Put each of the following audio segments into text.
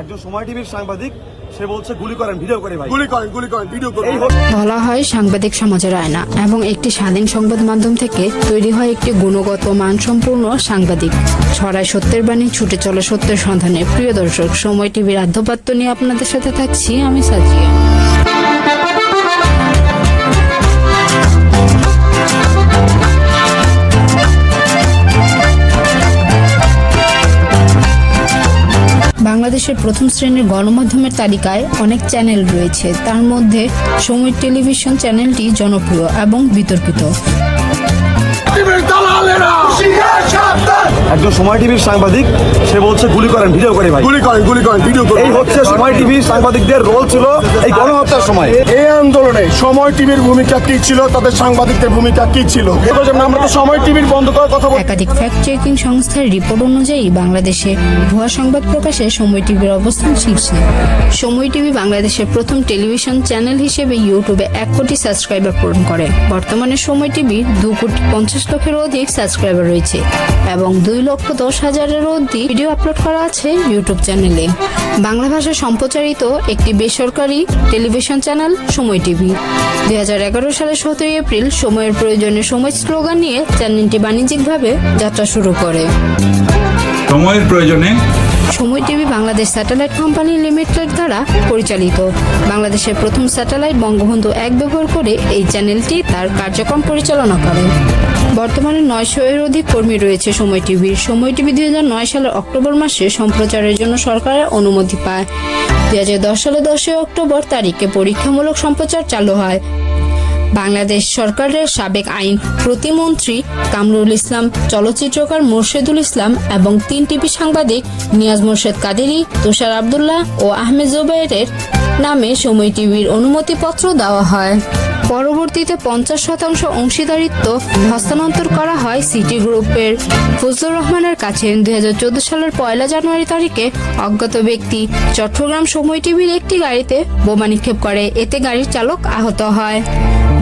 একজন সময় টিভির সাংবাদিক সে বলছে গুলি করেন ভিডিও করে ভাই। গুলি করেন গুলি করেন ভিডিও করুন। বলা হয় সাংবাদিক সমাজের আয়না এবং একটি স্বাধীন সংবাদ মাধ্যম থেকে তৈরি হয় একটি গুণগত মানসম্পূর্ণ সাংবাদিক। ছড়ায় সত্যের বাণী ছুটে চলে সত্যের সন্ধানে। প্রিয় দর্শক সময় টিভির আধ্যপাত্য নিয়ে আপনাদের সাথে থাকছি আমি সাজিয়া। বাংলাদেশের প্রথম শ্রেণির গণমাধ্যমের তালিকায় অনেক চ্যানেল রয়েছে। তার মধ্যে সময় টেলিভিশন চ্যানেলটি জনপ্রিয় এবং বিতর্কিত। দালালেরা! একজন সময় টিভির সাংবাদিক সে বলছে গুলি করেন ভিডিও করে ভাই। গুলি করেন গুলি করেন ভিডিও করুন। এই হচ্ছে সময় টিভির সাংবাদিকদের রোল ছিল এই গণহত্যার সময়। এই আন্দোলনে সময় টিভির ভূমিকা কি ছিল তাদের সাংবাদিকদের ভূমিকা কি ছিল? আমরা তো সময় টিভির বন্ধ করার কথা বলছি একাধিক ফ্যাক্ট চেকিং সংস্থার রিপোর্ট অনুযায়ী বাংলাদেশে ভুয়া সংবাদ প্রকাশে সময় টিভির অবস্থান শীর্ষে। সময় টিভি বাংলাদেশের প্রথম টেলিভিশন চ্যানেল হিসেবে ইউটিউবে এক কোটি সাবস্ক্রাইবার পূরণ করে। বর্তমানে সময় টিভি দু কোটি পঞ্চাশ লক্ষের অধিক সাবস্ক্রাইবার রয়েছে এবং দুই লক্ষ দশ হাজারেরও অধিক ভিডিও আপলোড করা আছে ইউটিউব চ্যানেলে। বাংলা ভাষায় সম্প্রচারিত একটি বেসরকারি টেলিভিশন চ্যানেল, সময় টিভি। দুই হাজার এগারো সালের সতেরোই এপ্রিল সময়ের প্রয়োজনে সময় স্লোগান নিয়ে চ্যানেলটি বাণিজ্যিকভাবে যাত্রা শুরু করে। সময়ের প্রয়োজনে Somoy TV Bangladesh satellite company limited দ্বারা পরিচালিত। বাংলাদেশের প্রথম স্যাটেলাইট বঙ্গবন্ধু এক ব্যবহার করে এই চ্যানেলটি তার কার্যক্রম পরিচালনা করে বর্তমানে নয়শো এর অধিক কর্মী রয়েছে সময় টিভির। সময় টিভি দুই হাজার নয় সালের অক্টোবর মাসে সম্প্রচারের জন্য সরকারের অনুমতি পায়। দুই সালে দশই অক্টোবর তারিখে পরীক্ষামূলক সম্প্রচার চালু হয়। বাংলাদেশ সরকারের সাবেক আইন প্রতিমন্ত্রী কামরুল ইসলাম, চলচ্চিত্রকার মোর্শেদুল ইসলাম এবং তিন টিভি সাংবাদিক নিয়াজ মোর্শেদ কাদেরি, তুষার আবদুল্লাহ ও আহমেদ জুবাইরের নামে সময় টিভির অনুমতিপত্র দেওয়া হয়। পরবর্তীতে পঞ্চাশ শতাংশ অংশীদারিত্ব হস্তান্তর করা হয় সিটি গ্রুপের। ফজলুর রহমানের কাছে দু হাজার চোদ্দ সালের পয়লা জানুয়ারি তারিখে অজ্ঞাত ব্যক্তি চট্টগ্রাম সময় টিভির একটি গাড়িতে বোমা নিক্ষেপ করে। এতে গাড়ির চালক আহত হয়।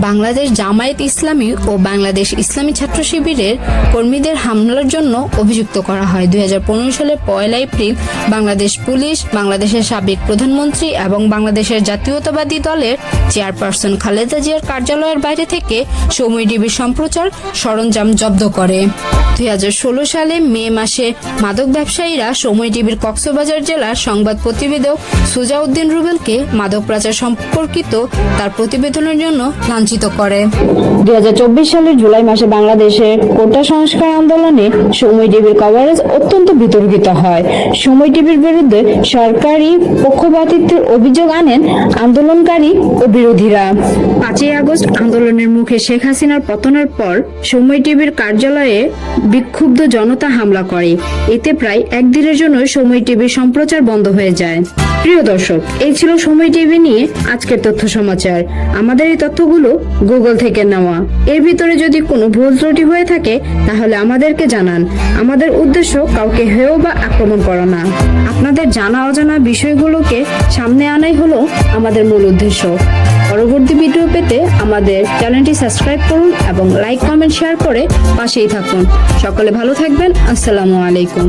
বাংলাদেশ জামায়াত ইসলামী ও বাংলাদেশ ইসলামী ছাত্র শিবিরের কর্মীদের হামলার জন্য অভিযুক্ত করা হয়। দুই হাজার পনেরো সালের পয়লা এপ্রিল বাংলাদেশ পুলিশ, বাংলাদেশের সাবেক প্রধানমন্ত্রী এবং বাংলাদেশের জাতীয়তাবাদী দলের চেয়ারপারসন খালেদা জিয়ার কার্যালয়ের বাইরে থেকে সময় টিভির সম্প্রচার সরঞ্জাম জব্দ করে। দুই হাজার ষোলো সালে মে মাসে মাদক ব্যবসায়ীরা সময় টিভির কক্সবাজার জেলার সংবাদ প্রতিবেদক সুজাউদ্দিন রুবেলকে মাদক পাচার সম্পর্কিত তার প্রতিবেদনের জন্য লাঞ্ছিত করে। দুই হাজার চব্বিশ সালের জুলাই মাসে বাংলাদেশের কোটা সংস্কার আন্দোলনে সময় টিভির কভারেজ অত্যন্ত বিতর্কিত হয়। সময় টিভির বিরুদ্ধে সরকারি পক্ষপাতিত্বের অভিযোগ আনেন আন্দোলনকারী ও বিরোধীরা। পাঁচই আগস্ট আন্দোলনের মুখে শেখ হাসিনার পতনের পর সময় টিভির কার্যালয়ে বিক্ষুব্ধ জনতা হামলা করে। এতে প্রায় একদিনের জন্য সময় টিভির সম্প্রচার বন্ধ হয়ে যায়। প্রিয় দর্শক, এই ছিল সময় টিভি নিয়ে আজকের তথ্য সমাচার। আমাদের এই তথ্যগুলো গুগল থেকে নেওয়া। এর ভিতরে যদি কোনো ভুল ত্রুটি হয়ে থাকে, তাহলে আমাদেরকে জানান। আমাদের উদ্দেশ্য কাউকে হেয় বা আক্রমণ করা না। আপনাদের জানা অজানা বিষয়গুলোকে সামনে আনাই হলো আমাদের মূল উদ্দেশ্য। পরবর্তী ভিডিও পেতে আমাদের চ্যানেলটি সাবস্ক্রাইব করুন এবং লাইক, কমেন্ট, শেয়ার করে পাশেই থাকুন। সকলে ভালো থাকবেন। আসসালামু আলাইকুম।